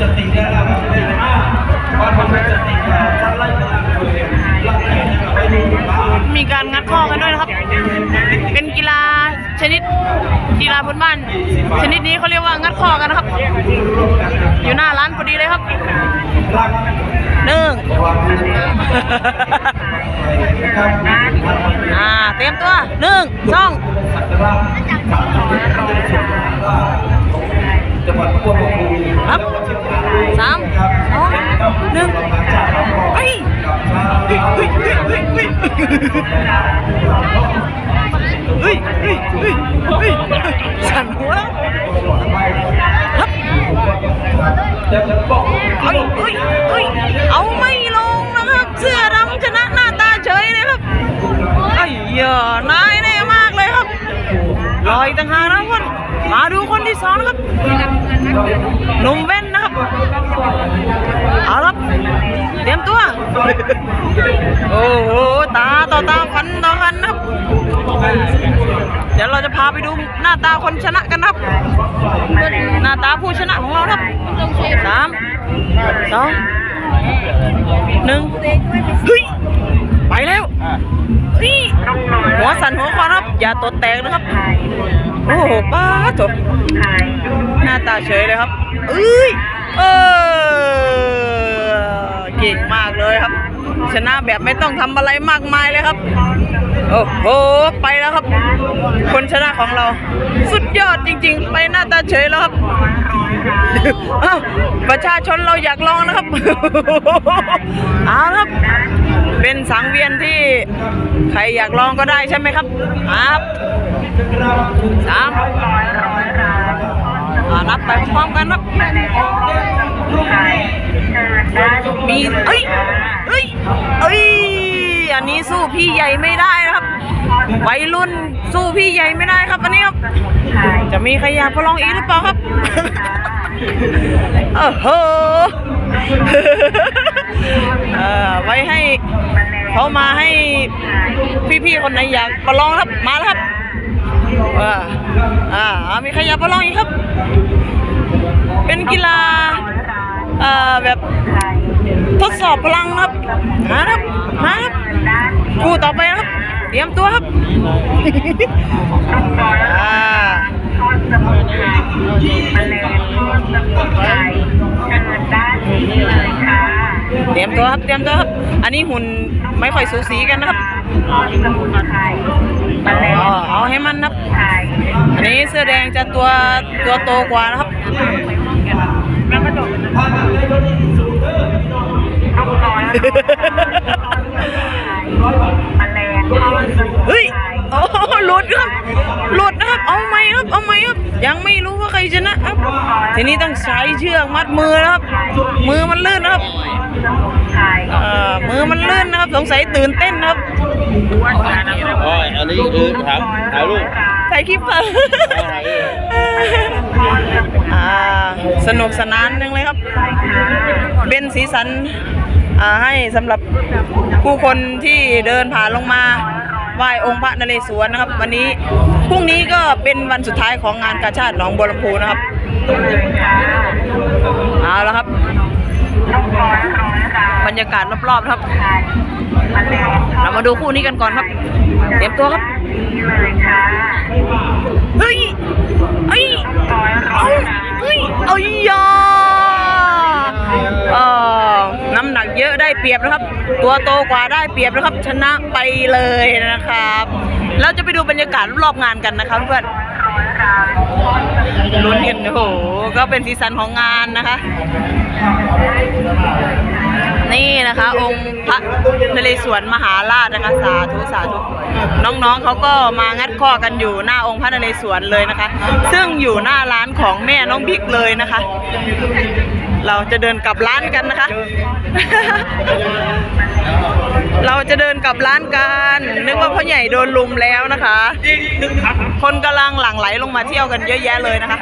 สตินะครับไม่ได้มากว่าคนมีสติก็จะไล่ไปหลังคนเดียวลังไหนนะครับไปดูบ้านมีการงัดข้อกันด้วยนะครับ เป็นกีฬาชนิดกีฬาพื้นบ้าน ชนิดนี้เขาเรียกว่างัดข้อกันนะครับ อยู่หน้าร้านพอดีเลยครับหนึ่งอ่าเตรียมตัวหนึ่งสอง เฮ้ยเฮ้ยเฮ้ยเฮ้ยสั่นหัวครับเฮ้ยเฮ้ยเฮ้ยเอาไม่ลงนะครับ เสื้อดำชนะหน้าตาเฉยเลยครับไอ้เหี้ยนายแน่มากเลยครับรออีกต่างหากนะคนมาดูคนที่สองนะครับหนุ่มเว้นนะครับเอาลับเตรียมตัว โอ้โห ดี๋ยวเราจะพาไปดูหน้าตาคนชนะกันครับ หน้าตาผู้ชนะของเราครับสามสองหนึ่งเฮ้ยไปแล้วเฮ้ยหัวสั่นหัวคอนครับ อย่าตดแตกนะครับ โอ้โหป้าจบหน้าตาเฉยเลยครับเอ้ยเออเก่งมากเลยครับ ชนะแบบไม่ต้องทำอะไรมากมายเลยครับ โอ้โห ไปแล้วครับ คนชนะของเรา สุดยอดจริง ๆ ไปหน้าตาเฉยแล้วครับประชาชนเราอยากลองนะครับเอาครับ เป็นสังเวียนที่ใครอยากลองก็ได้ใช่ไหมครับครับสามนับไปพร้อมกันครับมีเอ้ย เอ้ย อันนี้สู้พี่ใหญ่ไม่ได้นะครับวัยรุ่นสู้พี่ใหญ่ไม่ได้ครับอันนี้ครับ จะมีใครอยากประลองอีกหรือเปล่าครับโอ้โหเอ่อไว้ให้เขามาให้พี่ๆคนไหนอยากประลองครับมาแล้วครับอ่าอ่ามีใครอยากประลองอีกครับ เป็นกีฬา เอ่อแบบทดสอบพลังครับมาครับมาครับคู่ต่อไปนะครับ เตรียมตัวครับอ่าเตรียมตัวครับเตรียมตัวครับ อันนี้หุ่นไม่ค่อยสูสีกันนะครับอ๋อเอาให้มันนะครับ อันนี้เสื้อแดงจะตัวตัวโตกว่านะครับ ครับหลุดนะครับเอาไหมครับเอาไหมครับยังไม่รู้ว่าใครชนะครับทีนี้ต้องใช้เชือกมัดมือนะครับ มือมันลื่นนะครับเอ่อมือมันลื่นนะครับสงสัยตื่นเต้นนะครับอ๋ออันนี้คือถามถ่ายรูปถ่ายคลิปค่ะอ่าสนุกสนานนึงเลยครับ เป็นสีสันอ่าให้สำหรับผู้คนที่เดินผ่านลงมา ไหว้องค์พระนเรศวรนะครับ วันนี้พรุ่งนี้ก็เป็นวันสุดท้ายของงานกาชาติหนองบัวลำพูนะครับเอาแล้วครับ บรรยากาศรอบๆครับ เรามาดูคู่นี้กันก่อนครับ เตรียมตัวครับเฮ้ย นะครับ ตัวโตกว่าได้เปรียบนะครับ ชนะไปเลยนะครับ เราจะไปดูบรรยากาศรอบงานกันนะครับเพื่อนลุ้นกันโอ้โหก็เป็นสีสันของงานนะคะ นี่นะคะ องค์พระนเรศวรมหาราชนะคะสาธุสาธุน้องๆเขาก็มางัดข้อกันอยู่หน้าองค์พระนเรศวรเลยนะคะ ซึ่งอยู่หน้าร้านของแม่น้องบิ๊กเลยนะคะ เราจะเดินกลับร้านกันนะคะ เราจะเดินกลับร้านกันนึกว่าพ่อใหญ่โดนลุมแล้วนะคะ คนกำลังหลั่งไหลลงมาเที่ยวกันเยอะแยะเลยนะคะ